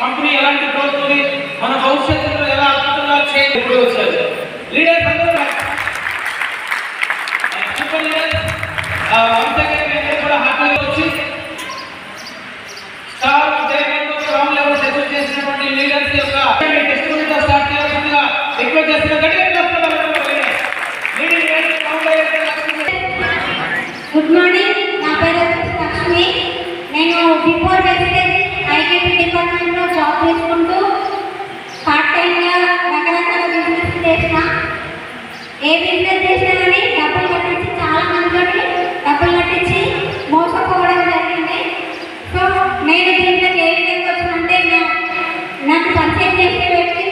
Company ఎలాంటి growth ఉంది? మన భవిష్యత్తులో ఎలా అద్భుతంగా చేయాలి? వచ్చారు. లీడర్స్ అందరూ సూపర్ లీడర్స్ కూడా హ్యాపీగా వచ్చి స్టార్ ఉదయకంతో రామ్ లెవెల్ చేసినటువంటి లీడర్స్ యొక్క స్టార్ట్ చేయాల్సిందిగా రిక్వెస్ట్ చేస్తున్న గట్టిగా లీడర్ గుడ్ మార్నింగ్ నా పేరు లక్ష్మి. నేను బిఫోర్ వెజిటేరియన్ ఐకేపీ డిపార్ట్మెంట్లో జాబ్ చేసుకుంటూ పార్ట్ టైంగా రకరకాల బిజినెస్ చేసిన. ఏ బిజినెస్ చేసినా కానీ డబ్బులు కట్టించి చాలా మందితోటి డబ్బులు కట్టించి మోసపోవడం జరిగింది. సో నేను దీంట్లోకి ఏ విధంగా వచ్చినంటే నాకు పరిచయం చేసే వ్యక్తి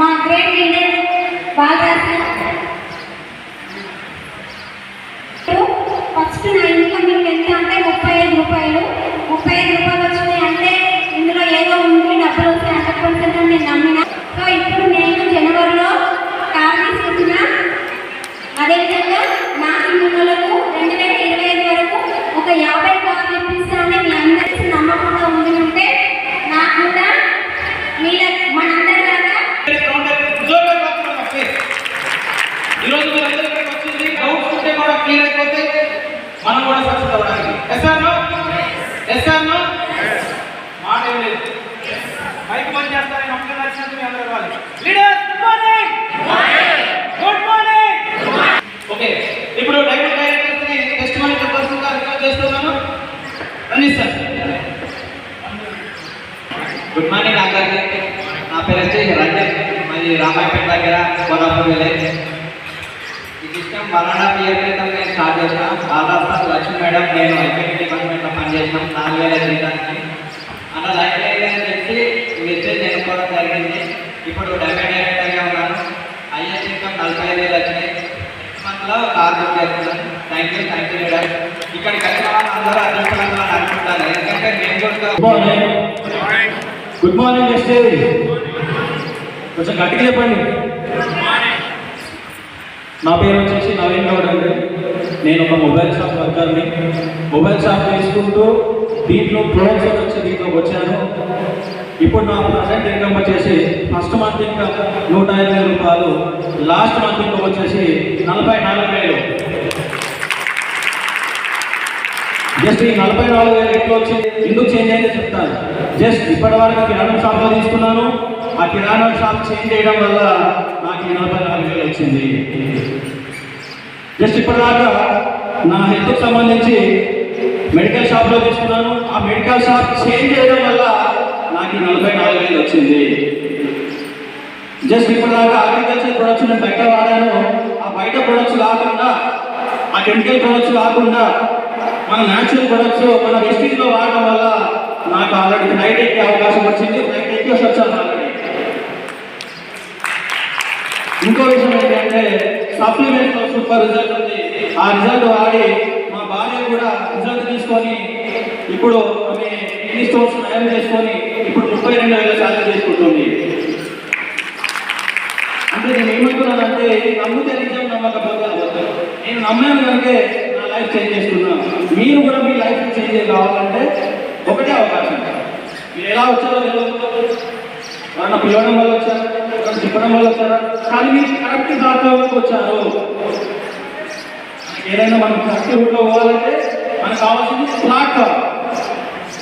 మా గ్రేట్ లీడర్ బాలరాజ్. ఫస్ట్ నా ఇన్కమ్ ఎంత అంటే ముప్పై ఐదు రూపాయలు. ముప్పై ఐదు రూపాయలు వచ్చినాయి అంటే ఇందులో ఏదో ఉంది డబ్బులు వస్తాయి హండ్రెడ్ పర్సెంట్ అని నేను నమ్మిన సో ఇప్పుడు నేను జనవరిలో కార్ తీసుకుంటున్న అదేవిధంగా నా పిల్లలకు రెండు వేల ఇరవై ఐదు వరకు ఒక యాభై కార్లు ఇప్పిస్తానని మీ అందరికీ నమ్మకంగా ఉంది అంటే నాకు కూడా మీల మనందరిలాగా జోరుగా కాకుండా ప్లీజ్ ఈరోజు మీరు అందరూ ఇక్కడికి వచ్చింది డౌట్స్ ఉంటే కూడా క్లియర్ అయిపోతే మనం కూడా సక్సెస్ అవ్వడానికి yes or no yes or no మాట ఏం లేదు మైక్ బంద్ మీ అందరూ ఇవ్వాలి leaders good morning good morning okay ఇప్పుడు డైమండ్ డైరెక్టర్స్ని టెస్ట్ మనీ గా రికార్డ్ చేస్తున్నాను. రండి సార్ గుడ్ మార్నింగ్ అందరికీ నా పేరు వచ్చి రంజన్. మరి రామాయపేట దగ్గర కోలాపూర్ విలేజ్. ఈ సిస్టమ్ బలానా ఇయర్ క్రితం నేను స్టార్ట్ చేసిన దాదాపు లక్ష్మి మేడం నేను ఐపీటీ డిపార్ట్మెంట్లో పనిచేసినాం నాలుగు వేల జీతానికి అలా లైఫ్ అని చెప్పి మెసేజ్ ఎన్నుకోవడం జరిగింది ఇప్పుడు డెబ్బై డైరెక్టర్గా ఉన్నాను. ఐఎస్ ఇన్కమ్ నలభై ఐదు వేలు వచ్చినాయి. మంత్లో కార్ బుక్ చేస్తున్నాను thank you thank you madam ఇక్కడికి వచ్చిన వాళ్ళందరూ అదృష్టంగా అనుకుంటారు. ఎందుకంటే నేను కూడా గుడ్ మార్నింగ్ గుడ్ ఎస్టే కొంచెం గట్టిగా చెప్పండి. నా పేరు వచ్చేసి నవీన్ గౌడ్ అండి. నేను ఒక మొబైల్ షాప్ వర్కర్ని. మొబైల్ షాప్ చేసుకుంటూ దీంట్లో ప్రొడక్షన్ వచ్చి దీంట్లోకి వచ్చాను. ఇప్పుడు నా ప్రజెంట్ ఇన్కమ్ వచ్చేసి ఫస్ట్ మంత్ ఇన్కమ్ నూట వేల రూపాయలు లాస్ట్ మంత్ ఇన్కమ్ వచ్చేసి నలభై నాలుగు వేలు. జస్ట్ ఈ నలభై నాలుగు వేలు ఎట్లా వచ్చి ఎందుకు చేంజ్ అయితే చెప్తాను. జస్ట్ ఇప్పటి వరకు కిరాణం షాప్లో తీసుకున్నాను. ఆ కిరాణా షాప్ చేంజ్ చేయడం వల్ల నాకు ఈ నలభై నాలుగు వేలు వచ్చింది. జస్ట్ ఇప్పటిదాకా నా హెల్త్కి సంబంధించి మెడికల్ షాప్లో తీసుకున్నాను. ఆ మెడికల్ షాప్ చేంజ్ చేయడం వల్ల నాకు నలభై నాలుగు వేలు వచ్చింది. జస్ట్ ఇప్పుడు దాకా అగ్రికల్చర్ ప్రొడక్ట్స్ నేను బయట వాడాను. ఆ బయట ప్రొడక్ట్స్ కాకుండా ఆ కెమికల్ ప్రొడక్ట్స్ కాకుండా మన న్యాచురల్ ప్రొడక్ట్స్ మన వెస్టీజ్లో వాడడం వల్ల నాకు ఆల్రెడీ ఫ్లైట్ ఎక్కే అవకాశం వచ్చింది. ఫ్లైట్ ఎక్కేసి వచ్చాను ఆల్రెడీ ఇంకో విషయం ఏంటంటే సప్లిమెంట్లో సూపర్ రిజల్ట్ ఉంది. ఆ రిజల్ట్ వాడి మా భార్య కూడా రిజల్ట్ తీసుకొని ఇప్పుడు కొన్ని స్టోర్స్ నయం చేసుకొని ఇప్పుడు ముప్పై రెండు వేల శాతం చేసుకుంటుంది. అంటే నేను ఏమంటున్నానంటే నమ్మితే నిజం నమ్మకపోతే నేను నమ్మాను కనుకే నా లైఫ్ చేంజ్ చేసుకున్నాను. మీరు కూడా మీ లైఫ్ చేంజ్ కావాలంటే ఒకటే అవకాశం. మీరు ఎలా వచ్చారో తెలియదు ఎవరన్నా పిలవడం వల్ల వచ్చారు? ఎవరన్నా చెప్పడం వల్ల వచ్చారా? కానీ మీరు కరెక్ట్ దాంట్లోకి వచ్చారు? ఏదైనా మనం కరెక్ట్ రూట్లో పోవాలంటే మనకు కావాల్సింది ప్లాట్ఫామ్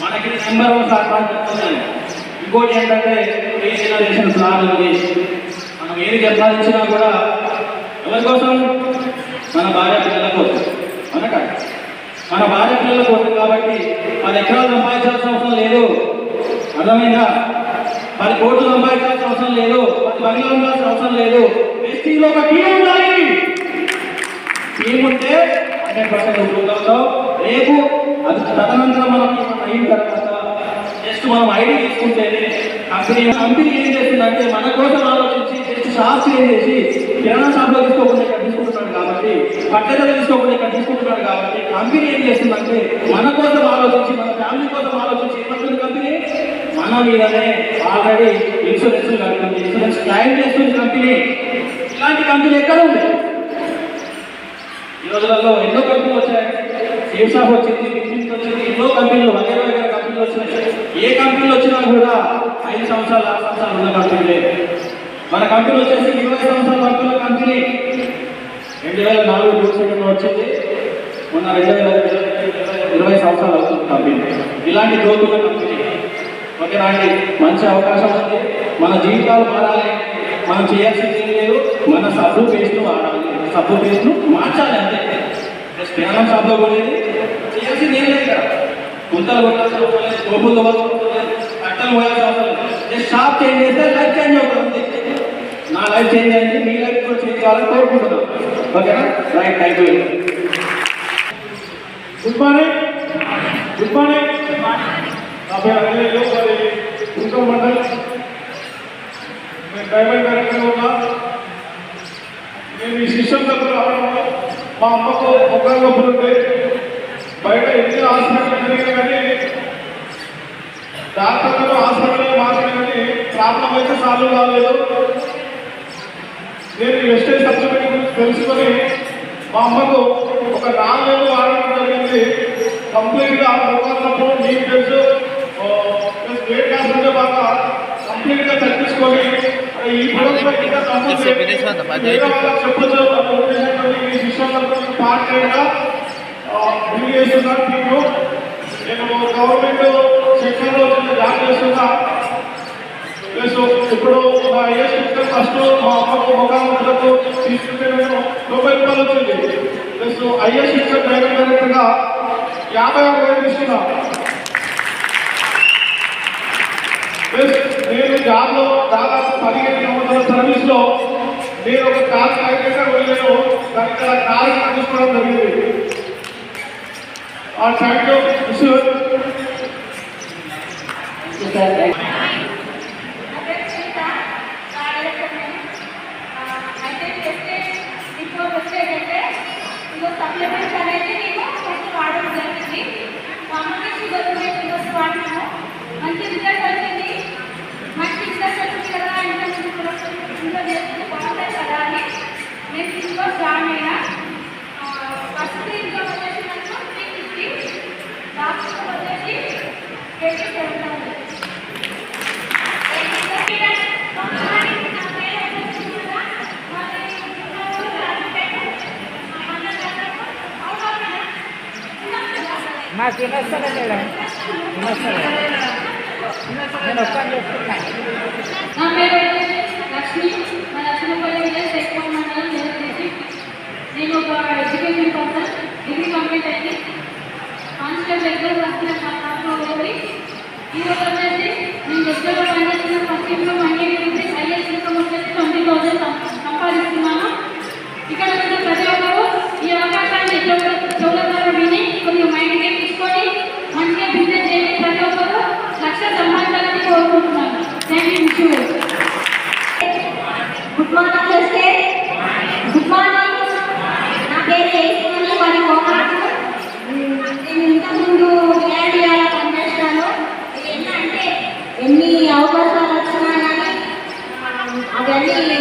మనకి నెంబర్ వన్ ప్లాట్ఫామ్ చెప్తున్నాను ఇంకోటి ఏంటంటే ఏ జనరేషన్ ప్లాన్ ఉంది మనం ఏది సంపాదించినా కూడా ఎవరి కోసం? మన భార్య పిల్లల కోసం. అవునా మన భార్య పిల్లల కోసం కాబట్టి పది ఎకరాలు సంపాదించాల్సిన అవసరం లేదు. అర్థమైందా? పది కోట్లు సంపాదించాల్సిన అవసరం లేదు. పది బంగ్లా ఉండాల్సిన అవసరం లేదు. ఎస్టీలో ఒక టీం ఉండాలి. టీం ఉంటే హండ్రెడ్ పర్సెంట్ రేపు అది తదనంతరం మనం మనం అయిన తర్వాత మనం ఐడి తీసుకుంటేనే కంపెనీ కంపెనీ ఏం చేస్తుందంటే మన కోసం ఆలోచించి జస్ట్ షాప్స్ ఏం చేసి కిరాణా షాప్లో తీసుకోకుండా ఇక్కడ తీసుకుంటున్నాడు కాబట్టి పట్టణంలో తీసుకోకుండా ఇక్కడ తీసుకుంటున్నాడు కాబట్టి కంపెనీ ఏం చేస్తుందంటే మన కోసం ఆలోచించి మన ఫ్యామిలీ కోసం ఆలోచించి ఏమంటుంది కంపెనీ? మన మీదనే ఆల్రెడీ ఇన్సూరెన్స్ కడుతుంది. ఇన్సూరెన్స్ క్లైమ్ చేస్తుంది కంపెనీ. ఇలాంటి కంపెనీ ఎక్కడ ఉంది? ఈ రోజులలో ఎన్నో కంపెనీలు వచ్చాయి. సేఫ్ షాప్ వచ్చింది వచ్చింది ఎన్నో కంపెనీలు వగైరా వగైరా కంపెనీలు వచ్చినాయి ఏ కంపెనీలు వచ్చినా కూడా ఐదు సంవత్సరాలు ఆరు సంవత్సరాలు ఉన్న కంపెనీలే మన కంపెనీ వచ్చేసి ఇరవై సంవత్సరాల వరకు కంపెనీ. రెండు వేల నాలుగు జూన్ వచ్చింది. మొన్న రెండు వేల ఇరవై- సంవత్సరాలు అవుతుంది కంపెనీ. ఇలాంటి గ్రోత్ ఉన్న కంపెనీ. ఓకేనా అండి మంచి అవకాశం ఉంది. మన జీవితాలు మారాలి. మనం చేయాల్సింది లేదు. మన సబ్బు పేస్ట్ను వాడాలి. సబ్బు పేస్ట్ను మార్చాలి అంతే. స్నానం సబ్బు కొనేది. చేయాల్సింది ఏం లేదు ఇక్కడ గుంతలు కొట్టాల్సిన అవసరం లేదు కోపులు తవ్వాల్సిన అవసరం లేదు కట్టలు పోయాల్సిన అవసరం లేదు జస్ట్ షాప్ చేంజ్ చేస్తే లైఫ్ చేంజ్ అవుతుంది. అంతే నా లైఫ్ చేంజ్ అయింది మీ లైఫ్ కూడా చేంజ్ కావాలని కోరుకుంటున్నాను ఓకేనా right thank you good morning good morning నా పేరు అంజనేయులు మరి ఇంకో మండల్. నేను డైమండ్ డైరెక్టర్ ఉన్నా నేను ఈ సిస్టమ్ దగ్గర రావడంలో మా అమ్మకు మొక్కలు నొప్పులు ఉంటే బయట ఎన్ని హాస్పిటల్ జరిగినా కానీ డాక్టర్లు హాస్పిటల్ మార్చిన కానీ ప్రాబ్లం అయితే సాల్వ్ కాలేదు. నేను వెస్టేజ్ గురించి తెలుసుకొని మా అమ్మకు ఒక నాలుగేళ్ళు వాడడం జరిగింది. కంప్లీట్గా మొక్కలప్పుడు నీకు తెలుసు లాస్ ఉంటే బాగా కంప్లీట్గా తగ్గించుకొని ఈ ప్రొడక్ట్ ఇంకా చెప్పొచ్చు. ఈ విషయంలో పార్ట్ టైంగా బిల్ మీకు. నేను గవర్నమెంట్ సెక్టర్లో చిన్న జాబ్ చేస్తున్నా. ప్లస్ ఇప్పుడు నా ఏజ్ సిస్టమ్ ఫస్ట్ మా అమ్మకు ముఖాముఖులకు తీసుకుంటే నేను తొంభై రూపాయలు వచ్చింది. ప్లస్ ఐఎస్ సిస్టమ్ డైరెక్ట్ డైరెక్ట్గా యాభై ఆరు వేలు తీసుకున్నా. నేను జాబ్లో దాదాపు పదిహేను సంవత్సరాల సర్వీస్లో నేను ఒక కార్ అయితే వెళ్ళాను. దానికి అలా కారు తీసుకోవడం జరిగింది. ఆ టైంలో విషయం సప్లిమెంట్స్ అనేది నేను ఫస్ట్ వాడడం జరిగింది మా షుగర్ ఉండే షుగర్స్ వాడినాను మంచి రిజల్ట్ వచ్చింది మంచి రిజల్ట్ వచ్చింది కదా ఇంకా ఇంట్లో చేసుకుంటే బాగుంటుంది కదా అని నేను జాయిన్ అయినా ఫస్ట్ ఇంట్లో వచ్చేసి నాకు త్రీ ఫిఫ్టీ లాస్ట్ వచ్చేసి ట్వంటీ సెవెన్ థౌసండ్ మాకు వినొస్తుంది మేడం వినొస్తుంది నేను ఒక్కని చెప్తున్నా నా పేరు వచ్చేసి లక్ష్మి మా లక్ష్మీపల్లి విలేజ్ ఎక్కువ మండలం చేసి నేను ఒక ఎడ్యుకేషన్ పర్సన్ డిగ్రీ కంప్లీట్ అయింది కాన్స్టేబుల్ ఎగ్జామ్ రాసిన కాలంలో వెళ్ళి ఈరోజు వచ్చేసి నేను దగ్గరలో పనిచేస్తున్న పశ్చిమలో వన్ ఇయర్ నుంచి ఐఎస్ ఇన్కమ్ వచ్చేసి ట్వంటీ థౌసండ్ సంపాదిస్తున్నాను ఇక్కడ ఉన్న ప్రతి ఒక్కరు గుడ్ మార్నింగ్ చేస్తే గుడ్ మార్నింగ్. నా పేరు ఏసుకుని మరి మోహన్ నేను ఇంతకుముందు ఏరియాలో పనిచేస్తాను. ఇది ఏంటంటే ఎన్ని అవకాశాలు వచ్చినా కానీ అవన్నీ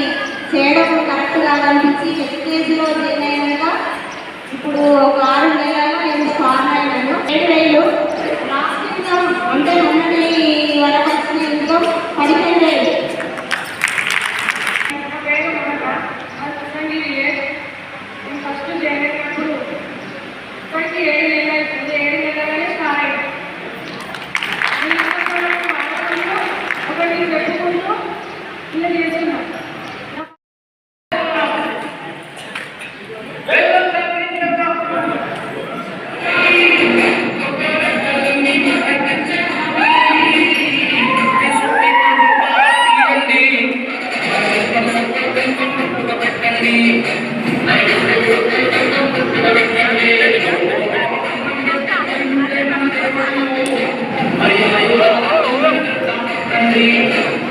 చేయడం కరెక్ట్ కాదనిపించి ఎస్కేజ్లో జాయిన్ ఇప్పుడు ఒక ఆరు నెలల్లో నేను స్టార్ట్ అయినాను. ఏడు వేలు Thank you.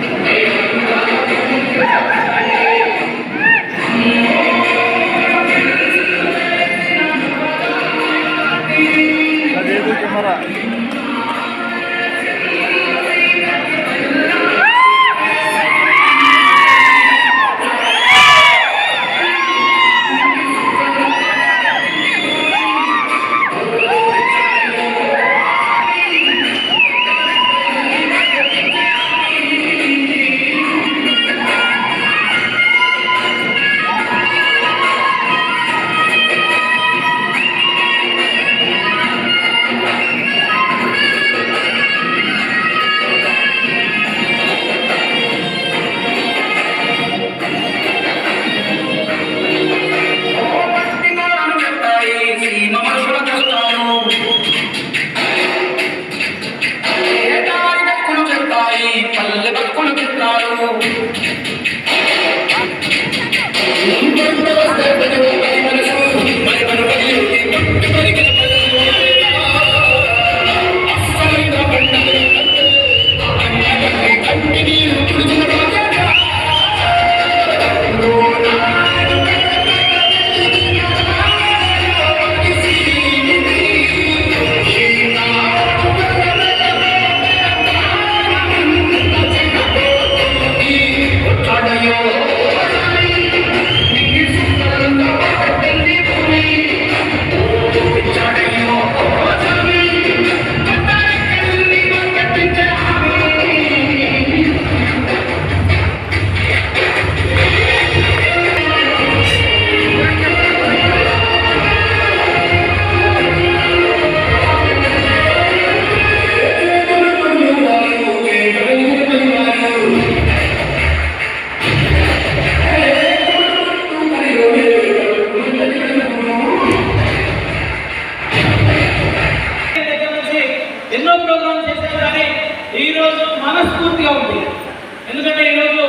ఎందుకంటే ఈరోజు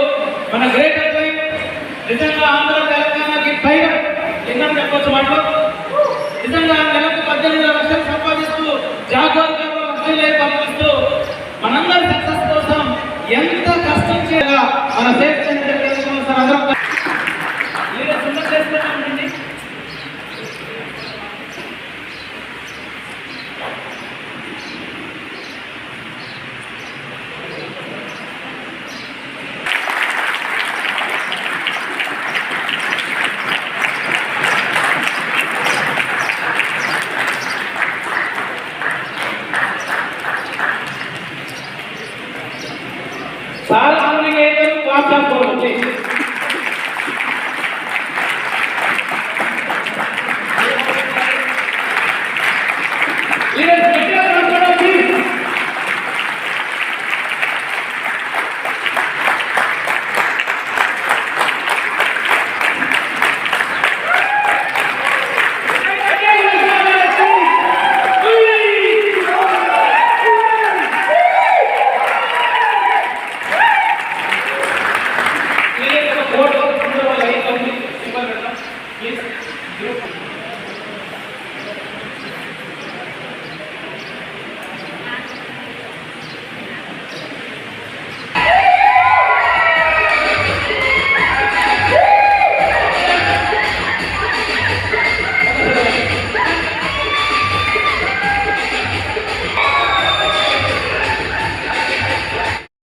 మన గ్రేట్ అట్లై నిజంగా ఆంధ్ర తెలంగాణకి పైన ఎన్నో చెప్పచ్చు మాటలు. నిజంగా నెలకు పద్దెనిమిది లక్షలు సంపాదిస్తూ జాగ్రత్తగా పంపిస్తూ మనందరి సక్సెస్ కోసం ఎంత కష్టం చేయాలా మన సేఫ్ అందరం